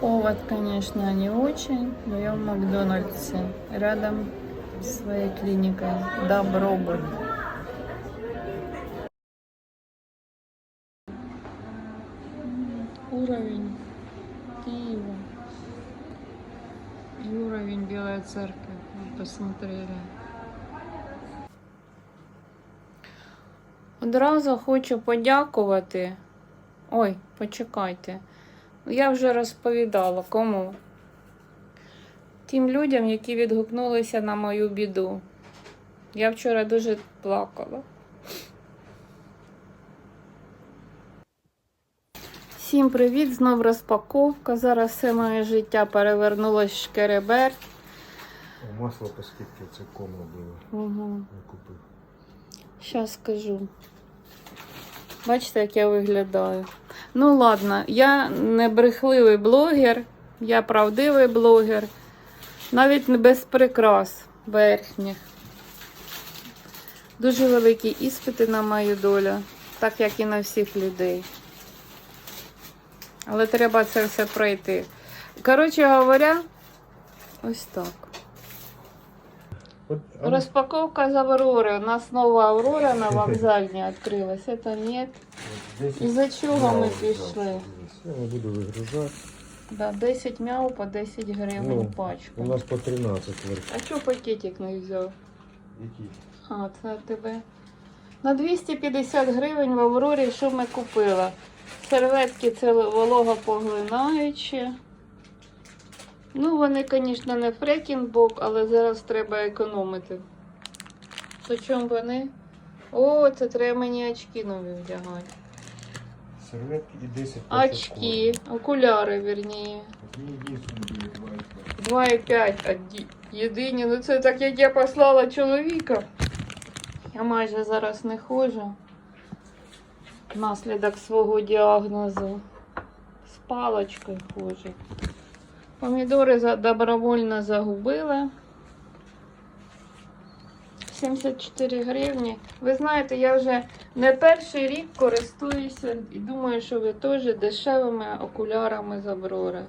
Город, конечно, не очень, но я в Макдональдсе, рядом с своей клиникой. Добробут. Уровень Киева и уровень Белой Церкви. Мы посмотрели. Одразу хочу подякувати. Ой, почекайте. Я вже розповідала кому. Тим людям, які відгукнулися на мою біду. Я вчора дуже плакала. Всім привіт! Знов розпаковка. Зараз все моє життя перевернулось в шкереберть. Масло по скидці це кома було. Угу. Я купив. Щас скажу. Бачите, як я виглядаю. Ну, ладно, я не брехливий блогер, я правдивий блогер. Навіть не без прикрас верхніх. Дуже великі іспити на мою долю, так як і на всіх людей. Але треба це все пройти. Коротше говоря, ось так. От, а, Распаковка з Аврори. У нас нова Аврора на вокзальні відкрилась. Это нет. Із-за чого ми мяу пішли? Я не буду вигружати. Да, 10 мяу по 10 гривень Ну, пачка. У нас по 13 верх. А чого пакетик не взяв? А, це тебе. На 250 гривень в Аврорі що ми купили? Серветки це вологопоглинаючі. Ну, вони, звісно, не фрекінбок, але зараз треба економити. То чому вони? О, це треба мені очки нові вдягати. Серветки і 10 Очки, окуляри, вірніше. Одні єдині 2,5. 2,5 єдині. Ну це так як я послала чоловіка. Я майже зараз не ходжу. Наслідок свого діагнозу. З палочкою ходжу. Помідори добровольно загубила. 74 гривні. Ви знаєте, я вже не перший рік користуюся і думаю, що ви теж дешевими окулярами з Аврори.